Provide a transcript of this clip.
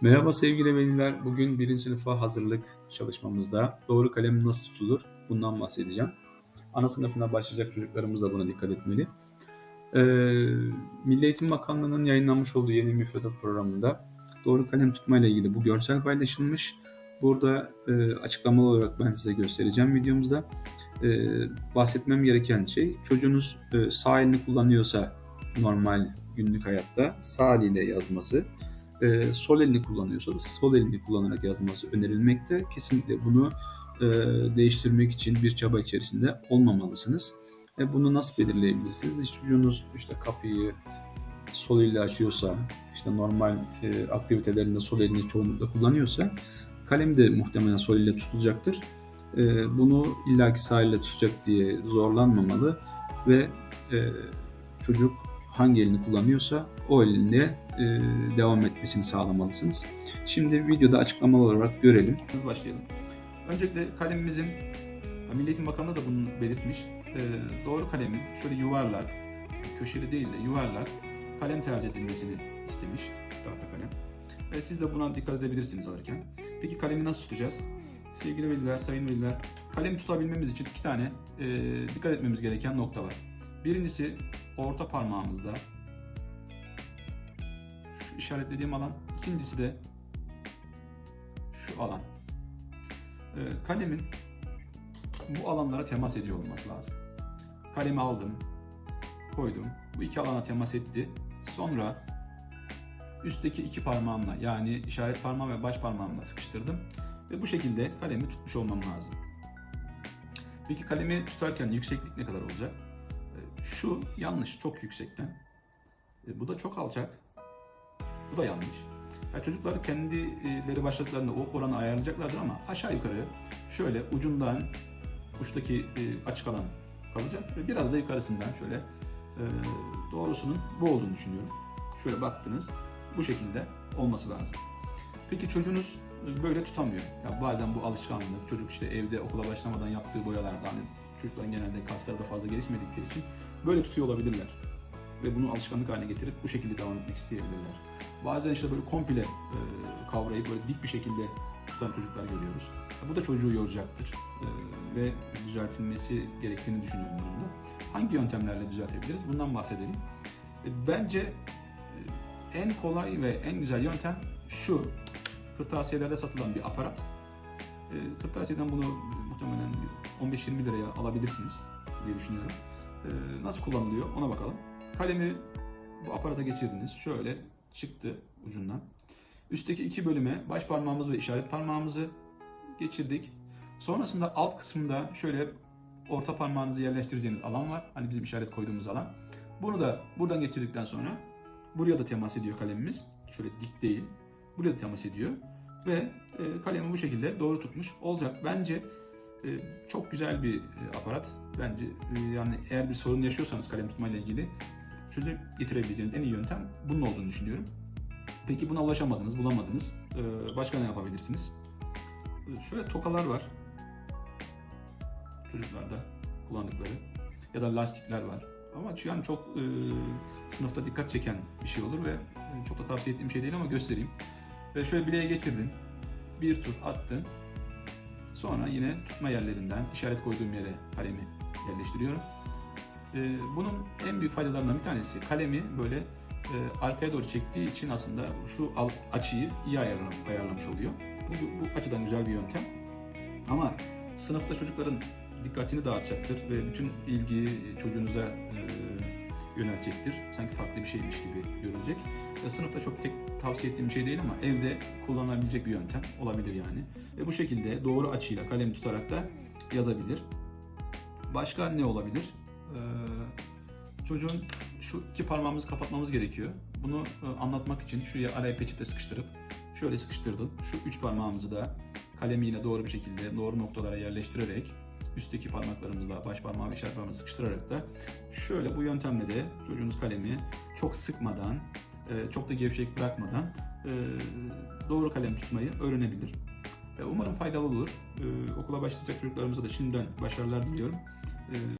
Merhaba sevgili veliler. Bugün birinci sınıfa hazırlık çalışmamızda doğru kalem nasıl tutulur bundan bahsedeceğim. Ana sınıfına başlayacak çocuklarımız da buna dikkat etmeli. Ee, Milli Eğitim Bakanlığı'nın yayınlanmış olduğu yeni müfredat programında doğru kalem tutma ile ilgili bu görsel paylaşılmış. Burada e, açıklamalı olarak ben size göstereceğim videomuzda. E, bahsetmem gereken şey çocuğunuz e, sağ elini kullanıyorsa normal günlük hayatta sağ eliyle yazması e, sol elini kullanıyorsa da sol elini kullanarak yazması önerilmekte. Kesinlikle bunu e, değiştirmek için bir çaba içerisinde olmamalısınız. E, bunu nasıl belirleyebilirsiniz? İşte çocuğunuz işte kapıyı sol elle açıyorsa, işte normal e, aktivitelerinde sol elini çoğunlukla kullanıyorsa kalem de muhtemelen sol elle tutulacaktır. E, bunu illaki sağ elle tutacak diye zorlanmamalı ve e, çocuk hangi elini kullanıyorsa o elinde e, devam etmesini sağlamalısınız. Şimdi videoda açıklamalı olarak görelim. Hız başlayalım. Öncelikle kalemimizin, Milli Eğitim Bakanlığı da bunu belirtmiş. Ee, doğru kalemin şöyle yuvarlak, köşeli değil de yuvarlak kalem tercih edilmesini istemiş tahta kalem. Ve siz de buna dikkat edebilirsiniz alırken. Peki kalemi nasıl tutacağız? Sevgili veliler, sayın veliler, kalemi tutabilmemiz için iki tane e, dikkat etmemiz gereken nokta var. Birincisi orta parmağımızda şu işaretlediğim alan. İkincisi de şu alan. Ee, kalemin bu alanlara temas ediyor olması lazım. Kalemi aldım, koydum. Bu iki alana temas etti. Sonra üstteki iki parmağımla yani işaret parmağım ve baş parmağımla sıkıştırdım. Ve bu şekilde kalemi tutmuş olmam lazım. Peki kalemi tutarken yükseklik ne kadar olacak? Şu yanlış, çok yüksekten. E, Bu da çok alçak. Bu da yanlış. Ya çocuklar kendileri başladıklarında o oranı ayarlayacaklardır ama aşağı yukarı şöyle ucundan uçtaki e, açık alan kalacak ve biraz da yukarısından şöyle e, doğrusunun bu olduğunu düşünüyorum. Şöyle baktınız bu şekilde olması lazım. Peki çocuğunuz böyle tutamıyor. Ya bazen bu alışkanlık çocuk işte evde okula başlamadan yaptığı boyalardan çocukların genelde kasları da fazla gelişmedikleri için böyle tutuyor olabilirler ve bunu alışkanlık haline getirip bu şekilde devam etmek isteyebilirler. Bazen işte böyle komple e, kavrayıp böyle dik bir şekilde tutan çocuklar görüyoruz. Bu da çocuğu yoracaktır e, ve düzeltilmesi gerektiğini düşünüyorum bunun da. Hangi yöntemlerle düzeltebiliriz? Bundan bahsedelim. E, bence e, en kolay ve en güzel yöntem şu. Kırtasiyelerde satılan bir aparat. E, kırtasiyeden bunu muhtemelen 15-20 liraya alabilirsiniz diye düşünüyorum. E, nasıl kullanılıyor ona bakalım. Kalemi bu aparata geçirdiniz. Şöyle çıktı ucundan. Üstteki iki bölüme baş parmağımız ve işaret parmağımızı geçirdik. Sonrasında alt kısmında şöyle orta parmağınızı yerleştireceğiniz alan var. Hani bizim işaret koyduğumuz alan. Bunu da buradan geçirdikten sonra buraya da temas ediyor kalemimiz. Şöyle dik değil. Buraya da temas ediyor. Ve e, kalemi bu şekilde doğru tutmuş olacak. Bence çok güzel bir e, aparat. Bence e, yani eğer bir sorun yaşıyorsanız kalem tutmayla ilgili çözüm getirebileceğiniz en iyi yöntem bunun olduğunu düşünüyorum. Peki buna ulaşamadınız, bulamadınız. Ee, başka ne yapabilirsiniz? Ee, Şöyle tokalar var. Çocuklarda kullandıkları. Ya da lastikler var. Ama şu an çok e, sınıfta dikkat çeken bir şey olur ve e, çok da tavsiye ettiğim şey değil ama göstereyim. Ve şöyle bileğe geçirdin. Bir tur attın. Sonra yine tutma yerlerinden işaret koyduğum yere kalemi yerleştiriyorum. Ee, bunun en büyük faydalarından bir tanesi kalemi böyle e, arkaya doğru çektiği için aslında şu açıyı iyi ayarlamış, oluyor. Bu, bu açıdan güzel bir yöntem. Ama sınıfta çocukların dikkatini dağıtacaktır ve bütün ilgiyi çocuğunuza yöneltecektir. Sanki farklı bir şeymiş gibi görülecek. E, sınıfta çok tek tavsiye ettiğim bir şey değil ama evde kullanabilecek bir yöntem olabilir yani. Ve bu şekilde doğru açıyla kalem tutarak da yazabilir. Başka ne olabilir? Ee, çocuğun şu iki parmağımızı kapatmamız gerekiyor. Bunu e, anlatmak için şuraya araya peçete sıkıştırıp şöyle sıkıştırdım. Şu üç parmağımızı da kalemiyle doğru bir şekilde doğru noktalara yerleştirerek üstteki parmaklarımızla baş parmağı ve işaret parmağını sıkıştırarak da şöyle bu yöntemle de çocuğunuz kalemi çok sıkmadan, e, çok da gevşek bırakmadan e, doğru kalem tutmayı öğrenebilir. E, Umarım faydalı olur. Okula başlayacak çocuklarımıza da şimdiden başarılar diliyorum.